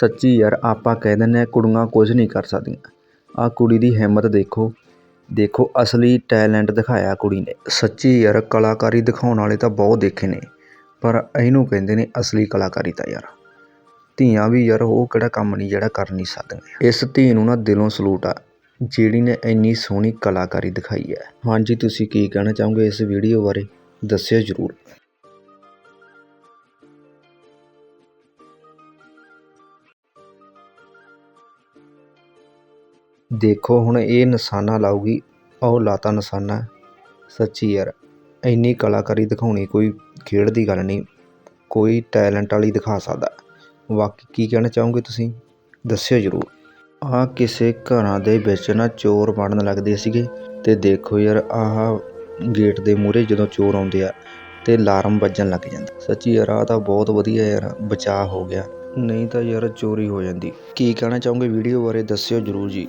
ਸੱਚੀ ਯਾਰ, ਆਪਾਂ ਕਹਿ ਦਿੰਦੇ ਆ ਕੁੜੀਆਂ ਕੁਝ ਨਹੀਂ ਕਰ ਸਕਦੀਆਂ। ਆਹ ਕੁੜੀ ਦੀ ਹਿੰਮਤ ਦੇਖੋ। ਦੇਖੋ, ਅਸਲੀ ਟੈਲੈਂਟ ਦਿਖਾਇਆ ਕੁੜੀ ਨੇ। ਸੱਚੀ ਯਾਰ, ਕਲਾਕਾਰੀ ਦਿਖਾਉਣ ਵਾਲੇ ਤਾਂ ਬਹੁਤ ਦੇਖੇ ਨੇ। ਪਰ ਇਹਨੂੰ ਕਹਿੰਦੇ ਨੇ ਅਸਲੀ ਕਲਾਕਾਰੀ ਤਾਂ ਯਾਰ। ਧੀਆਂ ਵੀ ਯਾਰ, ਉਹ ਕਿਹੜਾ ਕੰਮ ਨਹੀਂ ਜਿਹੜਾ ਕਰ ਨਹੀਂ ਸਕਦੀਆਂ। ਇਸ ਧੀ ਨੂੰ ਨਾ ਦਿਲੋਂ ਸਲੂਟ ਆ, ਜਿਹੜੀ ਨੇ ਇੰਨੀ ਸੋਹਣੀ ਕਲਾਕਾਰੀ ਦਿਖਾਈ ਹੈ। ਹਾਂਜੀ, ਤੁਸੀਂ ਕੀ ਕਹਿਣਾ ਚਾਹੋਗੇ ਇਸ ਵੀਡੀਓ ਬਾਰੇ? ਦੱਸਿਓ ਜ਼ਰੂਰ। ਦੇਖੋ, ਹੁਣ ਇਹ ਨਿਸ਼ਾਨਾ ਲਾਊਗੀ ਉਹ ਲਾਤਾ ਨਿਸ਼ਾਨਾ। ਸੱਚੀ ਯਾਰ, ਇੰਨੀ ਕਲਾਕਾਰੀ ਦਿਖਾਉਣੀ ਕੋਈ ਖੇਡ ਦੀ ਗੱਲ ਨਹੀਂ, ਕੋਈ ਟੈਲੈਂਟ ਵਾਲੀ ਦਿਖਾ ਸਕਦਾ। ਬਾਕੀ ਕੀ ਕਹਿਣਾ ਚਾਹੋਗੇ ਤੁਸੀਂ? ਦੱਸਿਓ ਜ਼ਰੂਰ। ਆਹ ਕਿਸੇ ਘਰਾਂ ਦੇ ਵਿੱਚ ਨਾ ਚੋਰ ਵੜਨ ਲੱਗਦੇ ਸੀਗੇ ਤੇ ਦੇਖੋ ਯਾਰ, ਆਹ ਗੇਟ ਦੇ ਮੂਹਰੇ ਜਦੋਂ ਚੋਰ ਆਉਂਦੇ ਆ ਤੇ ਅਲਾਰਮ ਵੱਜਣ ਲੱਗ ਜਾਂਦਾ। ਸੱਚੀ ਯਾਰ, ਆਹ ਤਾਂ ਬਹੁਤ ਵਧੀਆ ਯਾਰ, ਬਚਾਅ ਹੋ ਗਿਆ। ਨਹੀਂ ਤਾਂ ਯਾਰ, ਚੋਰੀ ਹੋ ਜਾਂਦੀ। ਕੀ ਕਹਿਣਾ ਚਾਹੋਗੇ ਵੀਡੀਓ ਬਾਰੇ, ਦੱਸਿਓ ਜ਼ਰੂਰ ਜੀ।